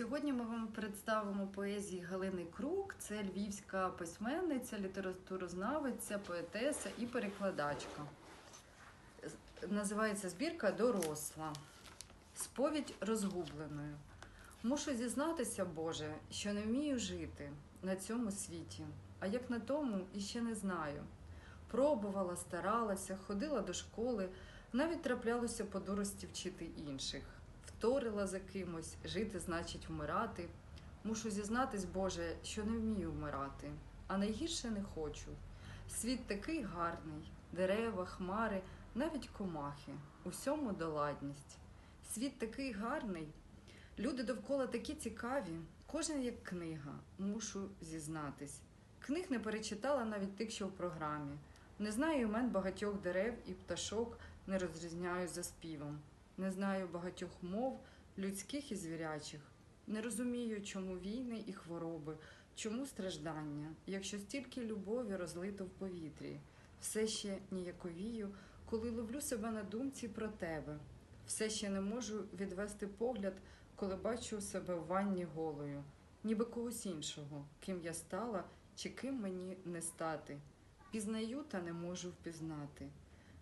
Сьогодні ми вам представимо поезії Галини Крук. Це львівська письменниця, літературознавиця, поетеса і перекладачка. Називається збірка Доросла. Сповідь розгубленою. Мушу зізнатися, Боже, що не вмію жити на цьому світі, а як на тому іще не знаю. Пробувала, старалася, ходила до школи, навіть траплялося по дурості вчити інших. Вторила за кимось, жити значить вмирати. Мушу зізнатись, Боже, що не вмію вмирати, а найгірше не хочу. Світ такий гарний, дерева, хмари, навіть комахи, усьому доладність. Світ такий гарний, люди довкола такі цікаві, кожен як книга, мушу зізнатись. Книг не перечитала навіть тих, що в програмі. Не знаю імен багатьох дерев і пташок, не розрізняю за співом. Не знаю багатьох мов, людських і звірячих. Не розумію, чому війни і хвороби, чому страждання, якщо стільки любові розлито в повітрі. Все ще ніяковію, коли ловлю себе на думці про тебе. Все ще не можу відвести погляд, коли бачу себе в ванні голою, ніби когось іншого, ким я стала чи ким мені не стати. Пізнаю та не можу впізнати.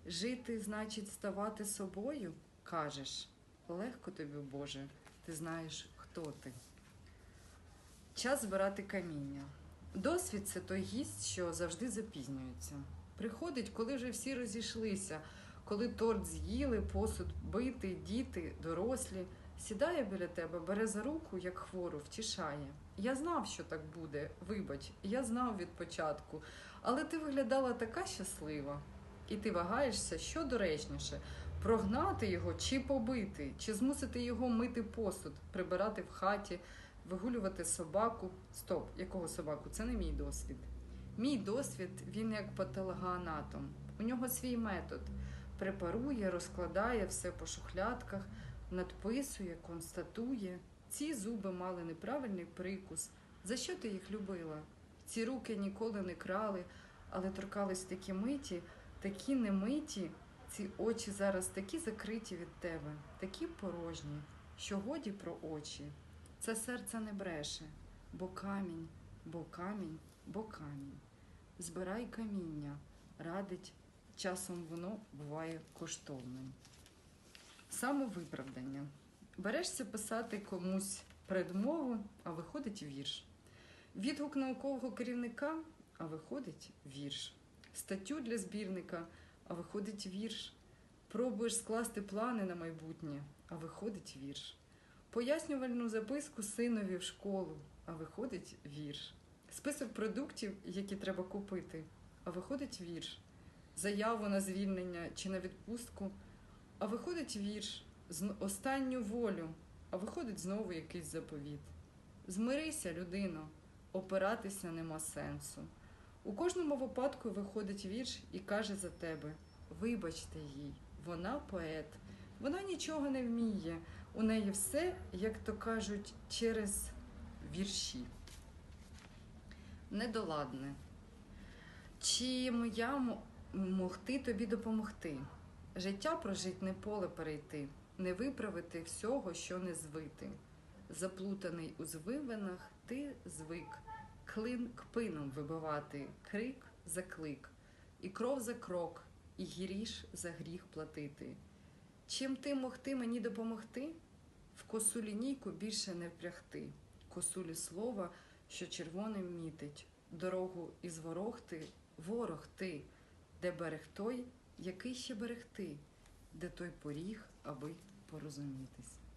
Жити значить ставати собою, кажеш. Легко тобі, Боже, ти знаєш, хто ти. Час збирати каміння. Досвід це той гість, що завжди запізнюється. Приходить, коли вже всі розійшлися, коли торт з'їли, посуд битий, діти, дорослі. Сідає біля тебе, бере за руку, як хвору, втішає. Я знав, що так буде. Вибач, я знав від початку, але ти виглядала така щаслива. І ти вагаєшся, що доречніше прогнати його чи побити, чи змусити його мити посуд, прибирати в хаті, вигулювати собаку. Стоп, якого собаку? Це не мій досвід. Мій досвід він як патологоанатом. У нього свій метод. Препарує, розкладає все по шухлядках, надписує, констатує. Ці зуби мали неправильний прикус. За що ти їх любила? Ці руки ніколи не крали, але торкались такі миті, такі немиті. Ці очі зараз такі закриті від тебе, такі порожні, що годі про очі. Це серце не бреше, бо камінь, бо камінь, бо камінь. Збирай каміння, радить, часом воно буває коштовним. Самовиправдання. Берешся писати комусь предмову, а виходить вірш. Відгук наукового керівника, а виходить вірш. Статтю для збірника, а виходить вірш. Пробуєш скласти плани на майбутнє, а виходить вірш. Пояснювальну записку синові в школу, а виходить вірш. Список продуктів, які треба купити, а виходить вірш. Заяву на звільнення чи на відпустку, а виходить вірш. Останню волю, а виходить знову якийсь заповіт. Змирися, людино, опиратися нема сенсу. У кожному випадку виходить вірш і каже за тебе: вибачте їй, вона поет, вона нічого не вміє. У неї все, як то кажуть, через вірші. Недоладне. Чим я могти тобі допомогти? Життя прожить не поле перейти, не виправити всього, що не звити. Заплутаний у звивинах, ти звик клин кпином вибивати, крик за клик, і кров за крок, і гіріш за гріх платити. Чим ти могти мені допомогти? В косу лінійку більше не впрягти, косулі слова, що червоним мітить, дорогу із ворогти, ворог ти, де берег той, який ще берегти, де той поріг, аби порозумітись.